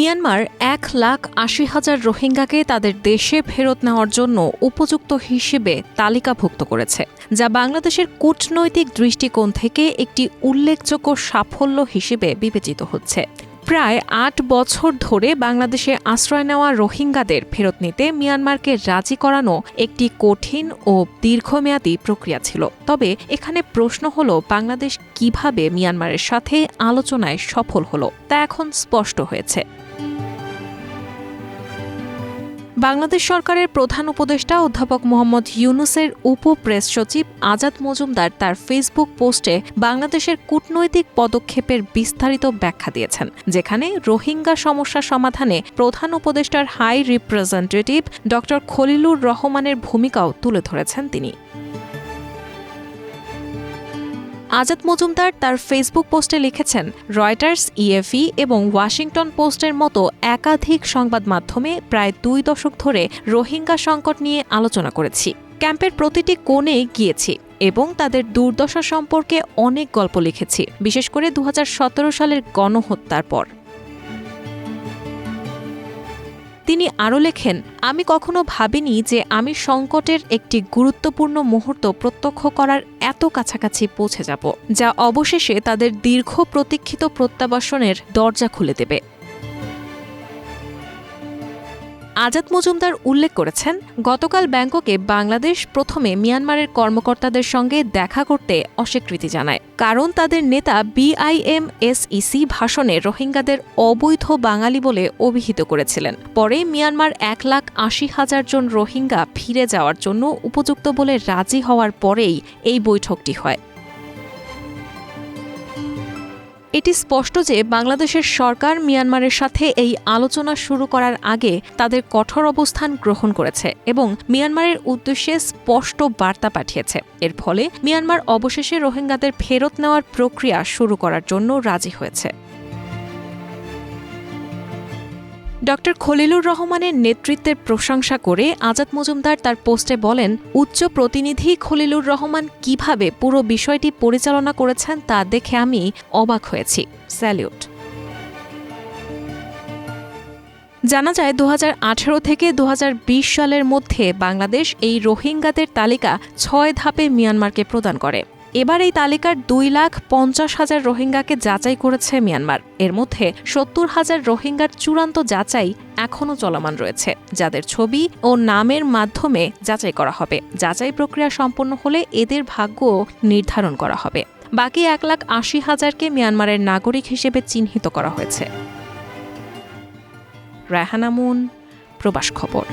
Myanmar এক লাখ আশি হাজার রোহিঙ্গাকে তাদের দেশে ফেরত নেওয়ার জন্য উপযুক্ত হিসেবে তালিকাভুক্ত করেছে, যা বাংলাদেশের কূটনৈতিক দৃষ্টিকোণ থেকে একটি উল্লেখযোগ্য সাফল্য হিসেবে বিবেচিত হচ্ছে। প্রায় আট বছর ধরে বাংলাদেশে আশ্রয় নেওয়া রোহিঙ্গাদের ফেরত নিতে মিয়ানমারকে রাজি করানো একটি কঠিন ও দীর্ঘমেয়াদী প্রক্রিয়া ছিল। তবে এখানে প্রশ্ন হল, বাংলাদেশ কীভাবে মিয়ানমারের সাথে আলোচনায় সফল হলো, তা এখন স্পষ্ট হয়েছে। বাংলাদেশ সরকারের প্রধান উপদেষ্টা অধ্যাপক মোহাম্মদ ইউনুসের উপ প্রেস সচিব আজাদ মজুমদার তার ফেসবুক পোস্টে বাংলাদেশের কূটনৈতিক পদক্ষেপের বিস্তারিত ব্যাখ্যা দিয়েছেন, যেখানে রোহিঙ্গা সমস্যা সমাধানে প্রধান উপদেষ্টার হাই রিপ্রেজেন্টেটিভ ড খলিলুর রহমানের ভূমিকাও তুলে ধরেছেন তিনি। আজাদ মজুমদার তার ফেসবুক পোস্টে লিখেছেন, রয়টার্স, ইএফই এবং ওয়াশিংটন পোস্টের মতো একাধিক সংবাদ মাধ্যমে প্রায় দুই দশক ধরে রোহিঙ্গা সংকট নিয়ে আলোচনা করেছি। ক্যাম্পের প্রতিটি কোণে গিয়েছি এবং তাদের দুর্দশা সম্পর্কে অনেক গল্প লিখেছি, বিশেষ করে দু হাজার সতেরো সালের গণহত্যার পর। তিনি আরও লেখেন, আমি কখনো ভাবিনি যে আমি সংকটের একটি গুরুত্বপূর্ণ মুহূর্ত প্রত্যক্ষ করার এত কাছাকাছি পৌঁছে যাব, যা অবশেষে তাদের দীর্ঘ প্রতীক্ষিত প্রত্যাবাসনের দরজা খুলে দেবে। আজাদ মজুমদার উল্লেখ করেছেন, গতকাল ব্যাংককে বাংলাদেশ প্রথমে মিয়ানমারের কর্মকর্তাদের সঙ্গে দেখা করতে অস্বীকৃতি জানায়। কারণ তাদের নেতা বিআইএমএসইসি ভাষণে রোহিঙ্গাদের অবৈধ বাঙালি বলে অভিহিত করেছিলেন। পরে মিয়ানমার এক লাখ আশি হাজার জন রোহিঙ্গা ফিরে যাওয়ার জন্য উপযুক্ত বলে রাজি হওয়ার পরেই এই বৈঠকটি হয়। এটি স্পষ্ট যে বাংলাদেশের সরকার মিয়ানমারের সাথে এই আলোচনা শুরু করার আগে তাদের কঠোর অবস্থান গ্রহণ করেছে এবং মিয়ানমারের উদ্দেশ্যে স্পষ্ট বার্তা পাঠিয়েছে। এর ফলে মিয়ানমার অবশেষে রোহিঙ্গাদের ফেরত নেওয়ার প্রক্রিয়া শুরু করার জন্য রাজি হয়েছে। ড খলিলুর রহমানের নেতৃত্বের প্রশংসা করে আজাদ মজুমদার তার পোস্টে বলেন, উচ্চ প্রতিনিধি খলিলুর রহমান কীভাবে পুরো বিষয়টি পরিচালনা করেছেন তা দেখে আমি অবাক হয়েছি। স্যালিউট। জানা যায় দু হাজার আঠেরো থেকে দু হাজার বিশ সালের মধ্যে বাংলাদেশ এই রোহিঙ্গাদের তালিকা ছয় ধাপে মিয়ানমারকে প্রদান করে। এবার এই তালিকার দুই লাখ পঞ্চাশ হাজার রোহিঙ্গাকে যাচাই করেছে মিয়ানমার। এর মধ্যে সত্তর হাজার রোহিঙ্গার চূড়ান্ত যাচাই এখনও চলমান রয়েছে, যাদের ছবি ও নামের মাধ্যমে যাচাই করা হবে। যাচাই প্রক্রিয়া সম্পন্ন হলে এদের ভাগ্য নির্ধারণ করা হবে। বাকি এক লাখ আশি হাজারকে মিয়ানমারের নাগরিক হিসেবে চিহ্নিত করা হয়েছে। রায়হানামুন প্রবাস খবর।